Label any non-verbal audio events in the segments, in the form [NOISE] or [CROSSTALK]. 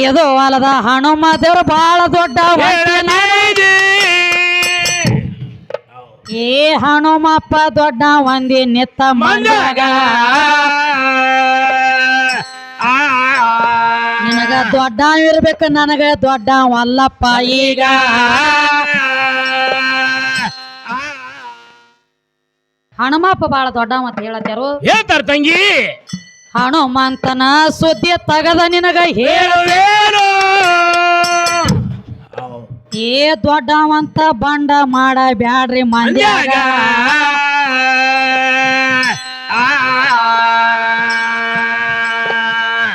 ಇದು ಅಲ್ಲದ ಹನುಮ ದೇವರು ಬಾಳ ದೊಡ್ಡ. ಏ ಹನುಮಪ್ಪ ದೊಡ್ಡ ಒಂದಿ ನಿತ್ತ ಮಂದ್ಯಾಗ. ನಿನಗ ದೊಡ್ಡ ಇರ್ಬೇಕು ನನಗ ದೊಡ್ಡ ಅಲ್ಲಪ್ಪ ಈಗ. ಹನುಮಪ್ಪ ಬಾಳ ದೊಡ್ಡ ಅಂತ ಹೇಳತ್ತಾರು ಹೇಳ್ತಾರ ತಂಗಿ. ಹನುಮಂತನ ಸುದ್ದಿ ತಗದ ನಿನಗ ಹೇಳು. ಹೇಳುವೇನು? ಏ ದೊಡ್ಡವಂತ ಬಂಡ ಮಾಡ ಬ್ಯಾಡ್ರಿ ಮಂದ್ಯಾಗ.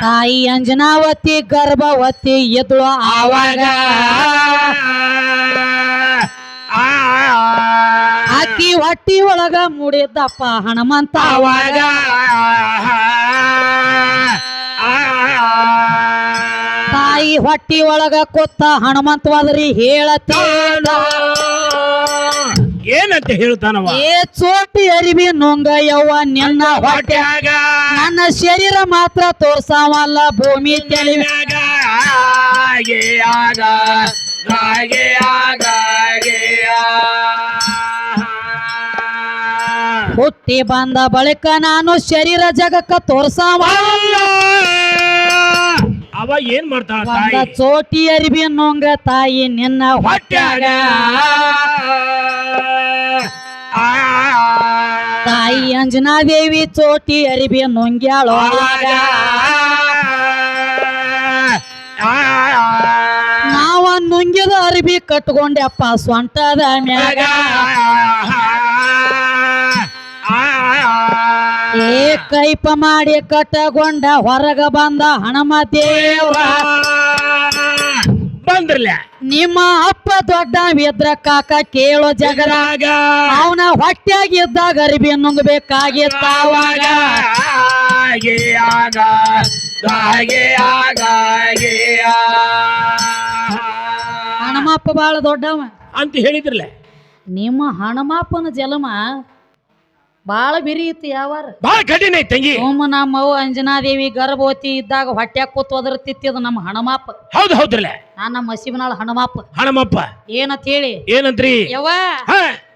ತಾಯಿ ಅಂಜನಾವತಿ ಗರ್ಭವತಿ ಎದುಳು ಆವಾಗ. ಅಕ್ಕಿ ಹೊಟ್ಟಿ ಒಳಗ ಮುಡಿದಪ್ಪ ಹನುಮಂತ. ಅವಾಗ ತಾಯಿ ಹೊಟ್ಟಿ ಒಳಗ ಕೊತ್ತ ಹನುಮಂತವಾದ್ರಿ ಹೇಳತ್ತ. ಏನಂತ ಹೇಳ್ತಾನವ? ಏ ಚೋಟಿ ಅರಿವಿ ನೊಂಗ ಯವ್ವ ನಿನ್ನ ಹೊಟ್ಯಾಗ. ನನ್ನ ಶರೀರ ಮಾತ್ರ ತೋರ್ಸಾವಲ್ಲ ಭೂಮಿ ತೆಲಿ ಮ್ಯಾಗ ಹಾಗೆ ಆಗ ಹಾಗೆ ಹುಟ್ಟಿ ಬಂದ ಬಳಿಕ ನಾನು ಶರೀರ ಜಗಕ್ಕ ತೋರ್ಸಾವ. ಅವ ಏನ್ ಮಾಡ್ತಾಳ ಒಂದ ತಾಯಿ? ಚೋಟಿ ಅರಿವಿ ನುಂಗ ತಾಯಿ ನಿನ್ನ ಹೊಟ್ಯಾಗ. ತಾಯಿ ಅಂಜನಾದೇವಿ ಚೋಟಿ ಅರಿವಿ ನೊಂಗ್ಯಾಳೋ ಆಗ. ನಾವ ನುಂಗಿದ ಅರಿವಿ ಕಟ್ಕೊಂಡೆಪ್ಪ ಸ್ವಂಟದ ಮ್ಯಾಗ. ಕೈಪ ಮಾಡಿ ಕಟ್ಟಗೊಂಡ ಹೊರಗ ಬಂದ ಹಣಮ ದೇವ ಬಂದ್ರಲ್ಲ? ನಿಮ್ಮ ಅಪ್ಪ ದೊಡ್ಡ ವಿದ್ರ ಕಾಕ ಕೇಳೋ ಜಗರಾಗ. ಅವನ ಹೊಟ್ಟೆಯಾಗಿದ್ದಾಗ ಇದ್ದಾಗ ಅರಿವಿ ನುಂಗಬೇಕಾಗಿತ್ತ ಅವಾಗ ಹಾಗೆ ಆಗ ಹಾಗೆ ಆಗ ಹಾಗೆ ಹಣಮಪ್ಪ ಬಾಳ ದೊಡ್ಡವ. ಅಂತ ಹೇಳಿದ್ರಲ್ಲ? ನಿಮ್ಮ ಹಣಮಪ್ಪನ ಜಲಮ ಬಾಳ ಬಿರಿ ಇತ್ತು ಯಾವಾರ. ಬಹಳ ಕಠಿಣ ಐತಿ ತಂಗಿ. ಸೋಮ ನಮ್ಮ ಅವ್ವ ಅಂಜನಾದೇವಿ ಗರ್ಭವತಿ ಇದ್ದಾಗ ಹೊಟ್ಯಾಗ ಕೂತ್ ಅದು ನಮ್ಮ ಹಣಮಾಪ. ಹೌದು ಹೌದ್ರಲ್ಲ. ನಾನು ನಮ್ಮ ಹಸಿಬನಾಳ ಹಣಮಾಪ. ಹಣಮಪ್ಪ ಏನಂತ ಹೇಳಿ? ಏನಂತ್ರಿ? ಯವ್ವ ಹ.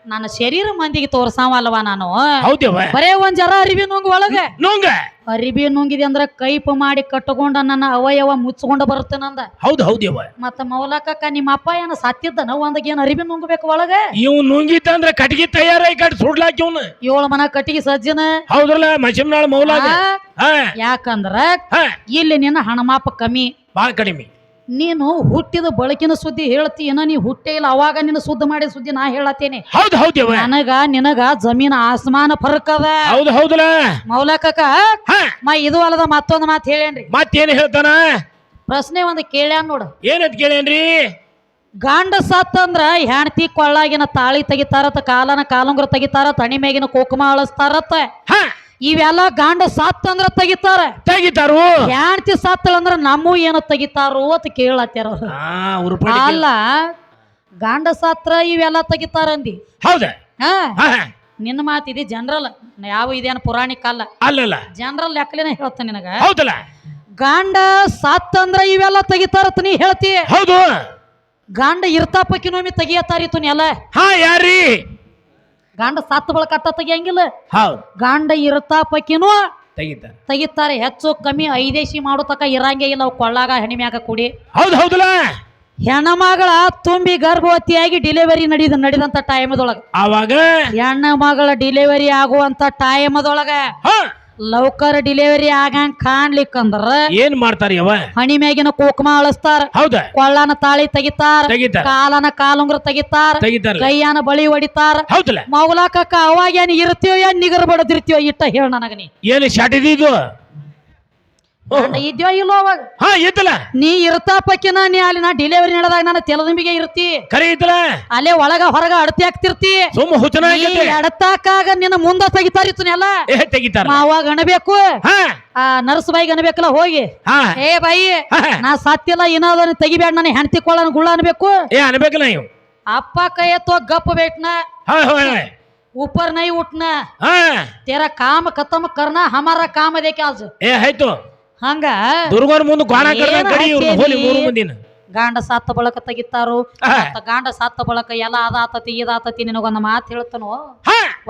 ನನ್ನ ಶರೀರ ಮಂದಿಗೆ ತೋರ್ಸಾವಲ್ವಾ ನಾನು? ಹೌದ್ಯವ ಬರೇ ಒಂದ್ ಜರ ಅರಿವಿ ನುಂಗ್ ಒಳಗ. ನೋಂಗ. ಅರಿವಿ ನುಂಗಿದೆ ಅಂದ್ರ ಕೈಪ ಮಾಡಿ ಕಟ್ಟಕೊಂಡ ನನ್ನ ಅವಯವ ಮುಚ್ಕೊಂಡ ಬರುತ್ತೇನಂದ ಹೌದು ಹೌದ್ಯವ ಮತ್ತ ಮೌಲಕಕ್ಕ ನಿಮ್ಮ ಅಪ್ಪ ಏನ ಸಾತ್ಯದ ನಾವು ಅಂದಾಗ ಏನ್ ಅರಿಬಿ ನುಂಗ್ಬೇಕು ಒಳಗ? ಇವ್ ನುಂಗಿತಂದ್ರೆ ಕಟ್ಗಿ ತಯಾರಾಗಿ ಕಟ್ ಸುಡ್ಲಾಕಿ ಇವ್ನ. ಏಳು ಮನ ಕಟ್ಟಿಗೆ ಸಜ್ಜನ? ಹೌದ್ರಲ್ಲ ಮಶಿಮ್ನಾಳ ಮೌಲಾಗ ಯಾಕಂದ್ರ ಇಲ್ಲಿ ನಿನ್ನ ಹಣಮಾಪ ಕಮ್ಮಿ. ಬಾಳ ಕಡಿಮೆ. ನೀನು ಹುಟ್ಟಿದ ಬಳಕಿನ ಸುದ್ದಿ ಹೇಳ್ತಿ ಏನ ನೀ ಹುಟ್ಟೇ ಇಲ್ಲ ಅವಾಗ ನಿನ್ನ ಶುದ್ಧ ಮಾಡಿದ ಸುದ್ದಿ ನಾ ಹೇಳತ್ತೇನೆ. ಹೌದು ಹೌದು ನನಗ ನಿನಗ ಜಮೀನ ಆಸ್ಮಾನ ಫರಕ್ ಅದ. ಹೌದು ಹೌದಲ್ಲ? ಮೌಲಕಕ್ಕ ಮಾ ಇದು ಅಲ್ಲದ ಮತ್ತೊಂದು ಮಾತು ಹೇಳೇನ್ರಿ ಮತ್ತೇನು ಹೇಳ್ತಾನ? ಪ್ರಶ್ನೆ ಒಂದು ಕೇಳ್ಯಾನ ನೋಡು. ಏನಂತ ಕೇಳೇನ್ರಿ ಗಂಡ ಸತ್ತಂದ್ರ ಹೆಣ್ತಿ ಕೊಳ್ಳಾಗಿನ ತಾಳಿ ತೆಗಿತಾರತ್ತ ಕಾಲನ ಕಾಲುಂಗ್ರ ತೆಗಿತಾರ ತಣಿ ಮ್ಯಾಗಿನ ಕುಕುಮ ಅಳಸ್ತಾರತ್ತ ಹ. ಇವೆಲ್ಲ ಗಂಡ ಸತ್ತಂದ್ರ ತೆಗಿತಾರ. ತೆಗಿತಾರು. ಹೆಣ್ತಿ ಸತ್ತಳಂದ್ರ ನಮ್ಮೂ ಏನು ತೆಗಿತಾರು ಅಂತ ಕೇಳತ್ತಾರ ಅಲ್ಲ ಗಂಡ ಸಾತ್ರ ಇವೆಲ್ಲ ತೆಗಿತಾರ ಅಂದಿ. ಹೌದ. ನಿನ್ನ ಮಾತಿದೆ ಜನರಲ್ ಯಾವ ಇದೇನು ಪುರಾಣಿಕ ಅಲ್ಲ. ಅಲ್ಲಲ್ಲ. ಜನರಲ್ ಲೆಕ್ಕಲೇನೆ ಹೇಳ್ತಾನೆ ನಿನಗ. ಹೌದಲ್ಲ. ಗಂಡ ಅಂದ್ರ ಇವೆಲ್ಲ ತೆಗಿತಾರತ್ ನೀ ಹೇಳ್ತಿ. ಹೌದು. ಗಂಡ ಇರ್ತಾಪಕ್ಕಿನೊಮ್ಮೆ ತೆಗಿಯತ್ತಾರಿತ್ತು ನೆಲ ಎಲ್ಲ. ಹಾ ಯಾರ್ರಿ ಗಂಡ ಸತ್ತು ಬಳಕ ತೆಗಿಯಂಗಿಲ್ಲ. ಹೌದು. ಗಂಡ ಇರುತ್ತಾ ಪಕ್ಕಿನೂ ತೆಗಿತಾರೆ. ಹೆಚ್ಚು ಕಮ್ಮಿ ಐದೇಶಿ ಮಾಡೋ ತಕ ಇರಂಗೇ ಇಲ್ಲ ಅವು ಕೊಳ್ಳಾಗ ಹೆಣಿಮ್ಯಾಗ ಕೂಡಿ. ಹೌದು ಹೌದಲ್ಲ? ಹೆಣಮಗಳ ತುಂಬಿ ಗರ್ಭವತಿಯಾಗಿ ಡಿಲಿವರಿ ನಡೆದ ನಡೆದಂತ ಟೈಮದೊಳಗ ಅವಾಗ ಹೆಣ್ಣ ಮಗಳ ಡಿಲಿವರಿ ಆಗುವಂತ ಟೈಮದೊಳಗ ಲೌಕರ್ ಡಿಲಿವರಿ ಆಗಂಗ್ ಕಾಣ್ಲಿಕ್ಕಂದ್ರ ಏನ್ ಮಾಡ್ತಾರ ಯವ ಹಣಿ ಮ್ಯಾಗಿನ ಕುಕುಮ ಅಳಸ್ತಾರ. ಹೌದ? ಕೊಳ್ಳನ ತಾಳಿ ತೆಗಿತಾರ. ತೆಗಿತಾರ. ಕಾಲನ ಕಾಲುಂಗ್ರ ತೆಗಿತಾರ. ತೆಗಿತಾರಲ್ಲ. ಕೈಯಾನ ಬಳಿ ಹೊಡಿತಾರ. ಹೌದಲ್ಲ. ಮೌಲಾಕಕ್ಕ ಅವಾಗ ಏನ್ ಇರ್ತೀಯೋ ಏನ್ ನಿಗರ್ ಬಡದಿರ್ತೀಯೋ ಇಟ್ಟ ಹೇಳ ನನಗ ನೀ. ಏನು ಶಾಟಿದಿದು ಗಂಡ ಇದ್ಯೋ ಇಲ್ಲೋ ಅವಾಗ ಹಾ ಇತ್ತಲ್ಲ ನೀ ಇರ್ತಾಪಕ್ಕಿನ ನೀ ಅಲ್ಲಿ ನಾ ಡಿಲಿವರಿ ನಡೆದಾಗ ನಾನು ತೆಲದಿಂಬಿಗೆ ಇರ್ತಿ ಕರೆ ಐತಲ್ಲ ಅಲ್ಲೇ ಒಳಗ ಹೊರಗ ಅಡತಿ ಆಗ್ತಿರ್ತಿ ಸುಮ್ಮ ಹುಚ್ಚನ ನೀ ಆಗೈತೆ ಎಡತಾಕಾಗ ನಿನ್ನ ಮುಂದ ತೆಗಿತಾರಿತ್ತು ನೀ ಎಲ್ಲ ಏ ತೆಗಿತಾರ ಅವಾಗ ಅಣಬೇಕು ಹಾ ಆ ನರ್ಸ್ ಬಾಯಿಗೆ ಅನ್ಬೇಕಲ್ಲ ಹೋಗಿ ಹಾ ಏ ಬಾಯಿ ಹಾ. ನಾ ಸತ್ತಿಲ್ಲ ಏನಾದ್ರು ತೆಗಿಬೇಡ ನಾನು ಹೆಂಡತಿ ಕೊಳ್ಳನ ಗುಳ್ಳ ಅನ್ಬೇಕು ಏ ಅನ್ಬೇಕಲ್ಲ ನೀವು ಅಪ್ಪ ಕೈ ಎತ್ತೋ ಗಪ್ಪ ಬೇಟ್ನ ಹಾ ಹಾ ऊपर नहीं उठना ಹಾ तेरा काम खत्म करना हमारा काम है देखे आज ಏ ಆಯ್ತು ಹಂಗ? ದುರ್ಗನ ಮುಂದೆ ಕಡಿ ಹೋಲಿ ಮೂರು ಮಂದಿನ. ಗಾಂಡ ಸತ್ತ ಬಳಕ ತೆಗಿತಾರು. ಮತ್ತ ಗಾಂಡ ಸತ್ತ ಬಳಕ ಎಲ್ಲ ಅದಾತತಿ ಇದಾತತಿ ನಿನಗೊಂದ್ ಮಾತು ಹೇಳ್ತನೋ?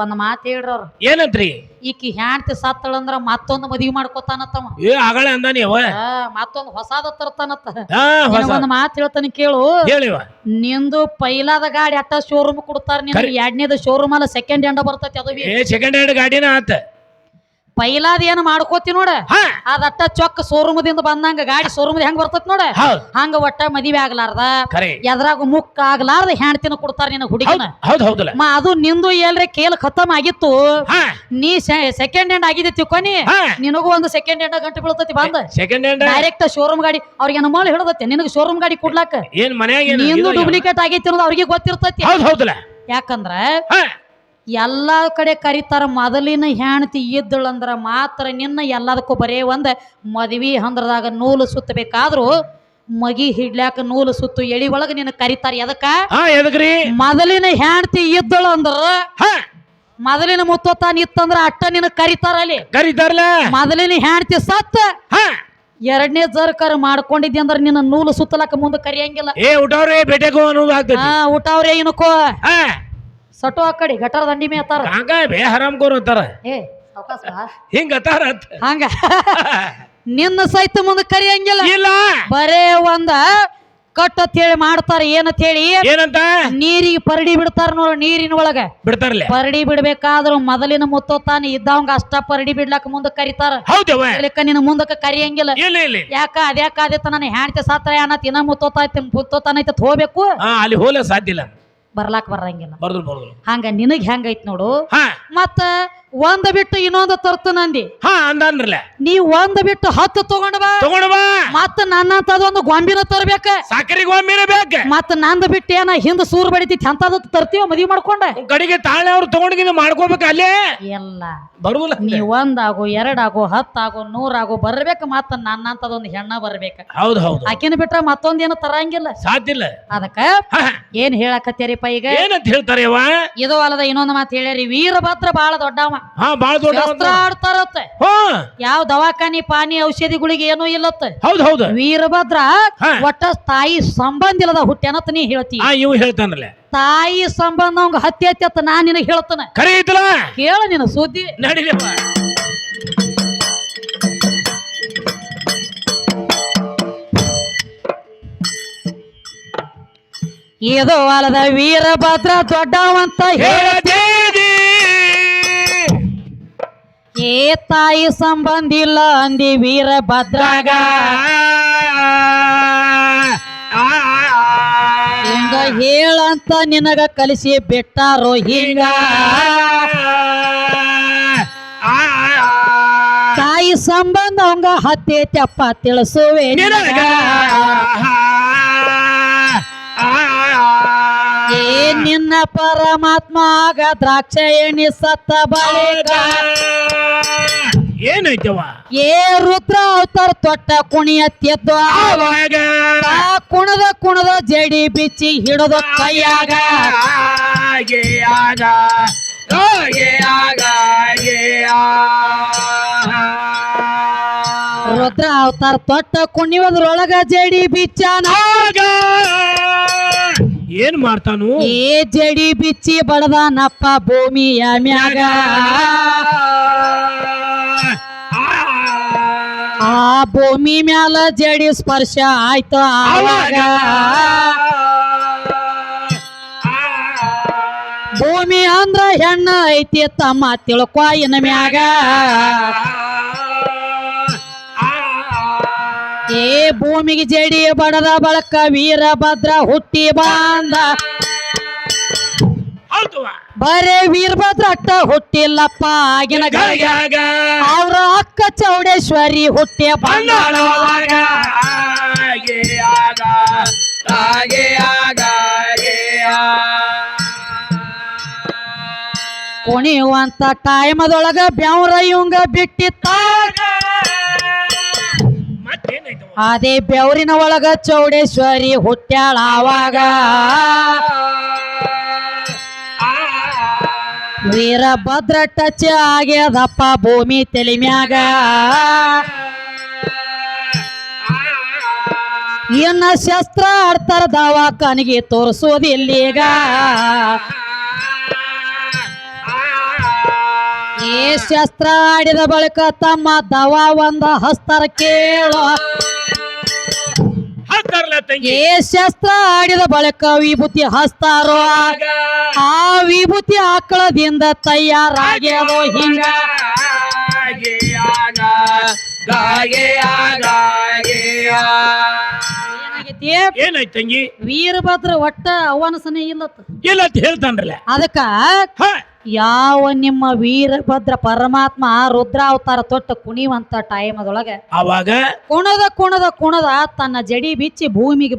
ಒಂದ್ ಮಾತು ಹೇಳ್ರಿ ಅವ್ರು. ಏನಂತ್ರಿ? ಈಕಿ ಹ್ಯಾಂಡ್ತಿ ಸತ್ತಳಂದ್ರ ಮತ್ತೊಂದ್ ಮದ್ವಿ ಮಾಡ್ಕೊತಾನತ್ತವ ಏ ಆಗಳೆ ಅಂದ ನೀವ ಮತ್ತೊಂದ್ ಹೊಸಾದ ತರ್ತಾನತ್ತ ಒಂದ್ ಮಾತು ಹೇಳ್ತಾನೆ ಕೇಳು. ಹೇಳಿವ ನಿಂದು ಪೈಲಾದ ಗಾಡಿ ಅಟ್ಟ ಶೋರೂಮ್ ಕೊಡ್ತಾರ ನಿನ್. ಎರಡನೇದ ಶೋರೂಮ್ ಅಲ್ಲ ಸೆಕೆಂಡ್ ಹ್ಯಾಂಡ್ ಬರ್ತೈತಿ ಅದು ಸೆಕೆಂಡ್ ಹ್ಯಾಂಡ್ ಗಾಡಿನ ಆತ. ಪೈಲಾದ ಏನ್ ಮಾಡ್ಕೋತಿ ನೋಡ ಅದಟ್ಟ ಚೊಕ್ಕ ಸೋರುಮದಿಂದ ಬಂದಂಗ ಗಾಡಿ ಶೋರೂಮ್ ಹೆಂಗ್ ಬರ್ತತ್ ನೋಡ. ಹಂಗ ಒಟ್ಟ ಮದಿವೆ ಆಗ್ಲಾರ್ದ. ಎದ್ರಾಗ ಮುಕ್ಕ ಆಗ್ಲಾರ್ದ ಹೆಣ್ತಿನ ಕೊಡ್ತಾರ ನಿನ್ನ ಹುಡುಗಿನ. ಮಾ ಅದು ನಿಂದು ಎಲ್ರಿ ಕೇಲ್ ಖತಮ್ ಆಗಿತ್ತು. ನೀ ಸೆಕೆಂಡ್ ಹ್ಯಾಂಡ್ ಆಗಿದೆ ತಿಳ್ಕೊನಿ. ನಿನಗೂ ಒಂದು ಸೆಕೆಂಡ್ ಹ್ಯಾಂಡ್ ಗಂಟೆ ಬೀಳತತಿ ಬಂದ. ಸೆಕೆಂಡ್ ಹ್ಯಾಂಡ್ ಡೈರೆಕ್ಟ್ ಶೋರೂಮ್ ಗಾಡಿ. ಅವ್ರಿಗೆ ನಮ್ಮ ಹಿಡದತ್ತೆ ನಿನಗೆ ಶೋರೂಮ್ ಗಾಡಿ ಕೊಡ್ಲಾಕ. ನಿಂದು ಡೂಪ್ಲಿಕೇಟ್ ಆಗೈತಿ ಅನ್ನೋದು ಅವ್ರಿಗೆ ಗೊತ್ತಿರ್ತತಿ. ಯಾಕಂದ್ರ ಎಲ್ಲಾ ಕಡೆ ಕರಿತಾರ ಮೊದಲಿನ ಹೆಣ್ತಿ ಇದ್ದಳಂದ್ರೆ ಮಾತ್ರ ನಿನ್ನ ಎಲ್ಲದಕ್ಕೂ ಬರೇ ಒಂದು ಮದುವೆ ಹಂದ್ರದಾಗ ನೂಲು ಸುತ್ತಬೇಕಾದ್ರೂ ಮಗಿ ಹಿಡ್ಲಾಕ ನೂಲು ಸುತ್ತು ಎಳಿ ಒಳಗೆ ನಿನ್ನ ಕರಿತಾರ. ಎದಕ್ಕ? ಎದಕ್ರಿ? ಮೊದಲಿನ ಹೆಣ್ತಿ ಇದ್ದಳು ಅಂದ್ರ ಮೊದಲಿನ ಮುತ್ತೊತ್ತಾನ ಇತ್ತಂದ್ರೆ ಅಟ್ಟ ನಿನ್ನ ಕರಿತಾರ ಅಲ್ಲಿ. ಕರೀತಾರಲ್ಲ? ಮೊದಲಿನ ಹೆಣ್ತಿ ಸತ್ತ ಹಾ. ಎರಡನೇ ಜರ್ಕರ್ ಮಾಡ್ಕೊಂಡಿದ್ದೆ ಅಂದ್ರೆ ನಿನ್ನ ನೂಲು ಸುತ್ತಲಕ್ಕ ಮುಂದೆ ಕರಿಯಂಗಿಲ್ಲ. ಏ ಊಟವ್ರೆ ಭೇಟೆಗೋ ಅನ್ನೋದು ಆಗ್ತೈತಿ. ಹಾ ಊಟ ಅವ್ರೇ ಏನಕ್ಕೋ ಸಟು ಆ ಕಡೆ ಗಟರ ದಂಡಿ ಮೇ ಅತ್ತಾರ. ಹಂಗ ಬೇ ಹರಾಮ್ ಕೋರ್ ಅಂತಾರ. ಏ ಸಾವ್ಕಾಸ್ ಬಾ. ಹಿಂಗ ಅತ್ತಾರ ಅಂತ. ಹಂಗ. [LAUGHS] ನಿನ್ನ ಸಹಿತ ಮುಂದೆ ಕರಿಯಂಗಿಲ್ಲ. ಇಲ್ಲ. ಬರೇ ಒಂದ ಕಟ್ ಅಂತ ಹೇಳಿ ಮಾಡ್ತಾರ ಏನಂತ ಹೇಳಿ? ಏನಂತ? ನೀರಿಗೆ ಪರಡಿ ಬಿಡ್ತಾರ ನೋಡ ನೀರಿನ ಒಳಗ. ಬಿಡ್ತಾರಲ್ಲ. ಪರಡಿ ಬಿಡ್ಬೇಕಾದ್ರ ಮೊದಲಿನ ಮುತ್ತೋತಾನ ಇದ್ದವಂಗ ಅಷ್ಟ ಪರಡಿ ಬಿಡ್ಲಾಕ ಮುಂದೆ ಕರಿತಾರ. ಹೌದವ ನಿನ್ನ ಮುಂದಕ್ಕೆ ಕರಿಯಂಗಿಲ್ಲ. ಇಲ್ಲ ಇಲ್ಲ ಯಾಕ? ಅದ್ಯಾಕ ಆದಿತ್ತ ನನ್ನ ಹೆಣ್ತಿ ಸಾತ್ರ ಏನ ತಿನ್ನ ಮುತ್ತೋತಾಯ್ತಿ ಮುತ್ತೋತಾನೈತಿ ಹೋಗ್ಬೇಕು ಅಲ್ಲಿ ಹೋಲ ಸಾಧ್ಯ ಇಲ್ಲ. ಬರ್ಲಾಕ್ ಬರಂಗಿಲ್ಲ ಬರ್ದ್ರು ಬರ್ದ್ರು. ಹಂಗ ನಿನಗ್ ಹೆಂಗೈತ್ ನೋಡು? ಹಾ. ಮತ್ತ ಒಂದ್ ಬಿಟ್ಟು ಇನ್ನೊಂದು ತರ್ತು ನಂದಿ. ಹಾ ಅಂದನ್ರಲ್ಲ. ನೀ ಒಂದ್ ಬಿಟ್ಟು ಹತ್ತು ತಗೊಂಡ ಬಾ. ತಗೊಂಡ ಬಾ. ಮತ್ತ ನನ್ನಂತ ಒಂದು ಗೊಂಬಿನ ತರ್ಬೇಕ. ಸಕ್ಕರೆ ಗೊಂಬಿನ ಬೇಕ. ಮತ್ತ ನಂದ ಬಿಟ್ಟು ಏನ ಹಿಂದ ಸೂರ್ ಬಡಿತೈತಿ ಅಂತದ ತರ್ತೀವ ಮದ್ವಿ ಮಾಡ್ಕೊಂಡ. ಕಡೆಗೆ ತಾಳೆ ಅವ್ರು ತಗೊಂಡಿದ್ದು ಮಾಡ್ಕೋಬೇಕ ಅಲ್ಲೇ? ಎಲ್ಲ ಬರುದಿಲ್ಲ. ನೀ ಒಂದಾಗು ಎರಡಾಗು ಹತ್ತಾಗು ನೂರಾಗು ಬರ್ಬೇಕ ಮತ್ತ ನನ್ನಂತದೊಂದು ಹೆಣ್ಣ ಬರ್ಬೇಕ. ಹೌದು ಹೌದು. ಆಕಿನ ಬಿಟ್ರ ಮತ್ತೊಂದೇನು ತರಂಗಿಲ್ಲ. ಸಾಧ್ಯ ಇಲ್ಲ. ಅದಕ್ಕ ಏನ್ ಹೇಳಕತ್ತೀರಿಪ್ಪ ಈಗ? ಏನಂತ ಹೇಳ್ತಾರೆ ಇದು ಅಲ್ಲದ ಇನ್ನೊಂದು ಮಾತು ಹೇಳ್ಯಾರಿ ವೀರಭದ್ರ ಬಹಳ ದೊಡ್ಡವ. ಹಾ ಬಾಳ ದೊಡ್ಡ ಶಸ್ತ್ರ ಆಡ್ತಾರತ್ತ. ಹಾ. ಯಾವ ದವಾಖಾನಿ ಪಾನಿ ಔಷಧಿಗಳಿಗೆ ಏನು ಇಲ್ಲತ್ತೆ. ಹೌದು ಹೌದು. ವೀರಭದ್ರ ಹಾ. ಒಟ್ಟ ತಾಯಿ ಸಂಬಂಧ ಇಲ್ಲದ ಹುಟ್ಟ್ಯಾನತ್ ನೀ ಹೇಳ್ತಿ ಆ ಇವ್ ಹೇಳ್ತಾನಲ್ಲ. ತಾಯಿ ಸಂಬಂಧ ಅವಂಗ ಹತ್ತಿ ಹತ್ತಿ ಅತ್ತ ನಾ ನಿನಗೆ ಹೇಳ್ತಾನೆ. ಐತಲ್ಲ? ಕೇಳ ನಿನ್ನ ಸುದ್ದಿ. ನಡಿಲಿ ಇದು ಅಲ್ಲದ ವೀರಭದ್ರ ದೊಡ್ಡವಂತ ಹೇಳ ಏ ತಾಯಿ ಸಂಬಂಧ ಇಲ್ಲ ಅಂದಿ ವೀರಭದ್ರಾಗ ಹಿಂಗ ಹೇಳಂತ ನಿನಗ ಕಲಿಸಿ ಬಿಟ್ಟಾರೋ ಹಿಂಗ. ತಾಯಿ ಸಂಬಂಧ ಅವಂಗ ಹತ್ತೆ ತೆಪ್ಪ ತಿಳಿಸುವೆ. ಏ ನಿನ್ನ ಪರಮಾತ್ಮ ಆಗ ದ್ರಾಕ್ಷ ಎಣ್ಣಿ ಸತ್ತ ಬಳಿಕ. ಏನೈತವ ಏ ರುದ್ರ ಅವತಾರ ತೊಟ್ಟ ಕುಣಿಯ ತೆದ್ದು. ಕುಣದ ಕುಣದ ಜಡಿ ಬಿಚ್ಚಿ ಹಿಡದ ಕೈಯಾಗ. ಆಗೆ ಆಗ? ಆಗೆ ಆಗ? ಆಗೆ ಆ. ರುದ್ರ ಅವತಾರ ತೊಟ್ಟ ಕುಣಿಯೋದ್ರೊಳಗ ಜಡಿ ಬಿಚ್ಚಾನ ಆಗ? ಏನ್ ಮಾಡ್ತಾನು? ಏ ಜಡಿ ಬಿಚ್ಚಿ ಬಡದಾನಪ್ಪ ಭೂಮಿಯ ಮ್ಯಾಗ? ಆ ಭೂಮಿ ಮ್ಯಾಲ ಜಡಿ ಸ್ಪರ್ಶ ಆಯ್ತು ಆವಾಗ ಭೂಮಿ ಅಂದ್ರ ಹೆಣ್ಣ ಐತಿ ತಮ್ಮ ತಿಳ್ಕೊ ಇನ್ನ ಮ್ಯಾಗ. ಏ ಭೂಮಿಗೆ ಜಡಿ ಬಡದ ಬಳಕ ವೀರಭದ್ರ ಹುಟ್ಟಿ ಬಂದ. ಬರೇ ವೀರಭದ್ರ ಅಟ್ಟ ಹುಟ್ಟಿಲ್ಲಪ್ಪ ಆಗಿನ ಅಕ್ಕ ಚೌಡೇಶ್ವರಿ ಹುಟ್ಟಿಯ ಬಂದಾಳ ಕುಣಿಯುವಂತ ಟೈಮದೊಳಗ ಬೆವ್ರ ಇವಂಗ ಬಿಟ್ಟಿತ್ತ. ಅದೇ ಬೆವರಿನ ಒಳಗ ಚೌಡೇಶ್ವರಿ ಹುಟ್ಟ್ಯಾಳ ಆವಾಗ ವೀರಭದ್ರ ಟಚ್ ಆಗ್ಯದಪ್ಪ ಭೂಮಿ ತೆಲಿಮ್ಯಾಗ ಇನ್ನ ಶಸ್ತ್ರ ಆಡ್ತಾರ ದವಾಖಾನಿಗೆ ತೋರಿಸೋದಿಲ್ಲೀಗ ಏ ಶಸ್ತ್ರ ಆಡಿದ ಬಳಿಕ ತಮ್ಮ ದವಾ ಒಂದ ಹಸ್ತಾರ ಕೇಳೋ ಹತ್ತಾರಲ್ಲ ತಂಗಿ? ಏ ಶಸ್ತ್ರ ಆಡಿದ ಬಳಿಕ ವಿಭೂತಿ ಹಸ್ತಾರೋ? ಆ ವಿಭೂತಿ ಆಕಳದಿಂದ ತಯಾರಾಗ್ಯಾರೋ ಹಿಂಗ ಏನಾಗೈತಿ? ಏನಾಯ್ತು ತಂಗಿ? ವೀರಭದ್ರ ಒಟ್ಟ ಅವನಸನೆ ಇಲ್ಲತ್ತ? ಇಲ್ಲ ಅಂತ ಹೇಳ್ತಾನ್ರಲ್ಲ. ಅದಕ್ಕ ಯಾವ ನಿಮ್ಮ ವೀರಭದ್ರ ಪರಮಾತ್ಮ ರುದ್ರಾವತಾರ ತೊಟ್ಟ ಕುಣಿವಂತ ಟೈಮ್ ಅದೊಳಗೆ ಅವಾಗ ಕುಣದ ಕುಣದ ಕುಣದ ತನ್ನ ಜಡಿ ಬಿಚ್ಚಿ ಭೂಮಿಗೆ